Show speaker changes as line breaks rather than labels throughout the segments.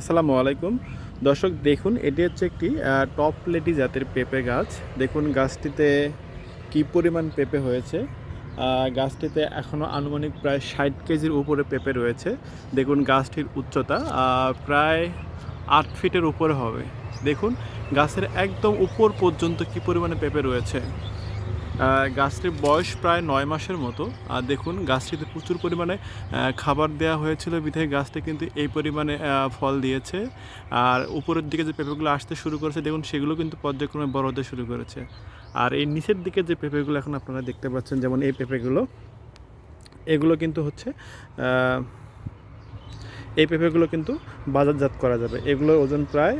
আসসালামু আলাইকুম। দর্শক, দেখুন, এটি হচ্ছে একটি টপ প্লেটি জাতের পেঁপে গাছ। দেখুন গাছটিতে কি পরিমাণ পেঁপে হয়েছে। গাছটিতে এখনও আনুমানিক প্রায় ষাট কেজির উপরে পেঁপে রয়েছে। দেখুন গাছটির উচ্চতা প্রায় আট ফিটের উপরে হবে। দেখুন, গাছের একদম উপর পর্যন্ত কি পরিমাণে পেঁপে রয়েছে। গাছটির বয়স প্রায় নয় মাসের মতো। আর দেখুন, গাছটিতে প্রচুর পরিমাণে খাবার দেওয়া হয়েছিল। বিধায় গাছটি কিন্তু এই পরিমাণে ফল দিয়েছে। আর উপরের দিকে যে পেঁপেগুলো আসতে শুরু করেছে, দেখুন, সেগুলো কিন্তু পর্যায়ক্রমে বড় হতে শুরু করেছে। আর এই নিচের দিকে যে পেঁপেগুলো এখন আপনারা দেখতে পাচ্ছেন, যেমন এই পেঁপেগুলো, এগুলো কিন্তু হচ্ছে এই পেঁপেগুলো কিন্তু বাজারজাত করা যাবে। এগুলোর ওজন প্রায়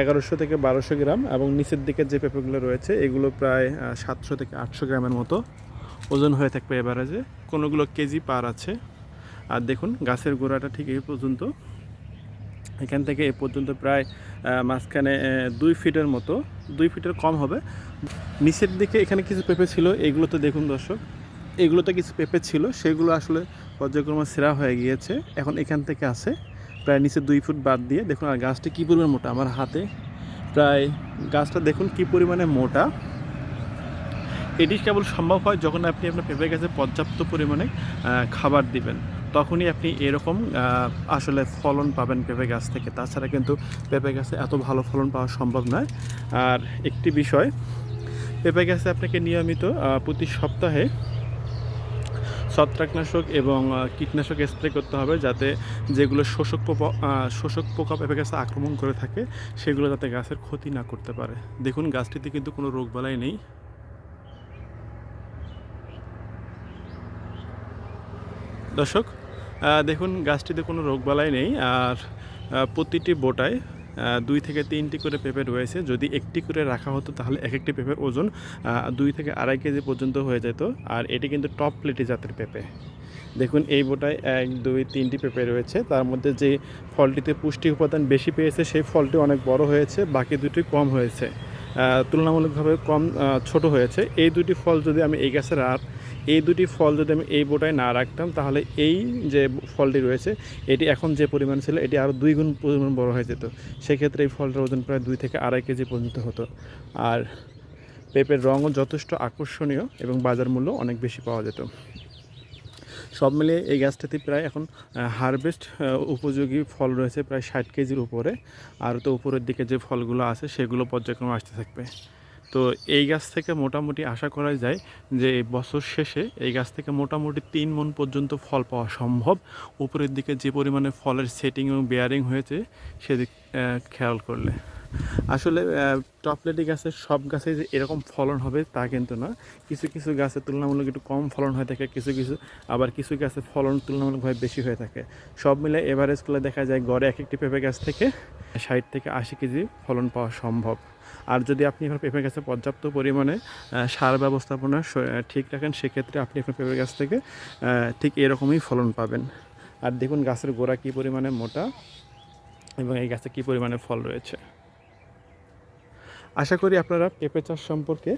এগারোশো থেকে বারোশো গ্রাম এবং নিচের দিকে যে পেঁপেগুলো রয়েছে, এগুলো প্রায় সাতশো থেকে আটশো গ্রামের মতো ওজন হয়ে থাকবে এভারেজে কোনোগুলো কেজি পার আছে। আর দেখুন, গাছের গোড়াটা ঠিক এই পর্যন্ত। এখান থেকে এ পর্যন্ত প্রায় মাঝখানে দুই ফিটের মতো, দুই ফিটের কম হবে। নিচের দিকে এখানে কিছু পেঁপে ছিল, এগুলোতে দেখুন দর্শক, এগুলোতে কিছু পেঁপে ছিল, সেগুলো আসলে পর্যায়ক্রমে সেরা হয়ে গিয়েছে। এখন এখান থেকে আছে। প্রায় নিচে দুই ফুট বাদ দিয়ে, দেখুন আর গাছটা কী পরিমাণ মোটা, আমার হাতে প্রায় গাছটা দেখুন কী পরিমাণে মোটা। এটি কেবল সম্ভব হয় যখন আপনি আপনার পেঁপে গাছে পর্যাপ্ত পরিমাণে খাবার দিবেন। তখনই আপনি এরকম আসলে ফলন পাবেন পেঁপে গাছ থেকে। তাছাড়া কিন্তু পেঁপে গাছে এত ভালো ফলন পাওয়া সম্ভব নয়। আর একটি বিষয়, পেঁপে গাছে আপনাকে নিয়মিত প্রতি সপ্তাহে ছত্রাকনাশক এবং কীটনাশক স্প্রে করতে হবে যাতে যেগুলো শোষক পোকা শোষক পোকা পেঁপে গাছে আক্রমণ করে থাকে, সেগুলো যাতে গাছের ক্ষতি না করতে পারে। দেখুন, গাছটিতে কিন্তু কোনো রোগবালাই নেই। দর্শক দেখুন, গাছটিতে কোনো রোগবালাই নেই, আর প্রতিটি বোটায় দুই থেকে তিনটি করে পেঁপে রয়েছে। যদি একটি করে রাখা হতো তাহলে এক একটি পেঁপের ওজন দুই থেকে আড়াই কেজি পর্যন্ত হয়ে যেত। আর এটি কিন্তু টপ প্লেটি জাতের পেঁপে। দেখুন, এই বোটায় এক, দুই, তিনটি পেঁপে রয়েছে। তার মধ্যে যে ফলটিতে পুষ্টি উপাদান বেশি পেয়েছে, সেই ফলটি অনেক বড় হয়েছে, বাকি দুটি কম হয়েছে। তুলনামূলকভাবে কম ছোট হয়েছে। এই দুটি ফল যদি আমি এই গাছের আর এই দুটি ফল যদি আমি এই বোটায় না রাখতাম, তাহলে এই যে ফলটি রয়েছে, এটি এখন যে পরিমাণ ছিল, এটি আরও দুই গুণ পরিমাণ বড় হয়ে যেত। সেক্ষেত্রে এই ফলটার ওজন প্রায় দুই থেকে আড়াই কেজি পর্যন্ত হতো। আর পেঁপের রঙও যথেষ্ট আকর্ষণীয় এবং বাজার মূল্য অনেক বেশি পাওয়া যেত। সব মিলিয়ে এই গাছটাতে প্রায় এখন হারভেস্ট উপযোগী ফল রয়েছে প্রায় ষাট কেজির উপরে। আর তো উপরের দিকে যে ফলগুলো আছে, সেগুলো পর্যায়ক্রমে আসতে থাকবে। তো এই গাছ থেকে মোটামুটি আশা করা যায় যে বছর শেষে এই গাছ থেকে মোটামুটি তিন মন পর্যন্ত ফল পাওয়া সম্ভব। উপরের দিকে যে পরিমাণে ফলের সেটিং এবং বেয়ারিং হয়েছে সেদিক খেয়াল করলে। আসলে টপলেটি গাছের সব গাছে যে এরকম ফলন হবে তা কিন্তু না। কিছু কিছু গাছের তুলনামূলক একটু কম ফলন হয়ে থাকে, কিছু কিছু আবার কিছু গাছে ফলন তুলনামূলকভাবে বেশি হয়ে থাকে। সব মিলে এভারেজ করলে দেখা যায় গড়ে এক একটি পেঁপে গাছ থেকে ষাট থেকে আশি কেজি ফলন পাওয়া সম্ভব। আর যদি আপনি এখন পেঁপে গাছে পর্যাপ্ত পরিমাণে সার ব্যবস্থাপনা ঠিক রাখেন, সেক্ষেত্রে আপনি আপনার পেঁপে গাছ থেকে ঠিক এরকমই ফলন পাবেন। আর দেখুন গাছের গোড়া কী পরিমাণে মোটা এবং এই গাছে কী পরিমাণে ফল রয়েছে। আশা করি আপনারা পেঁপে চাষ সম্পর্কে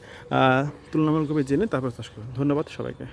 তুলনামূলকভাবে জেনে তারপর চাষ করুন ধন্যবাদ সবাইকে।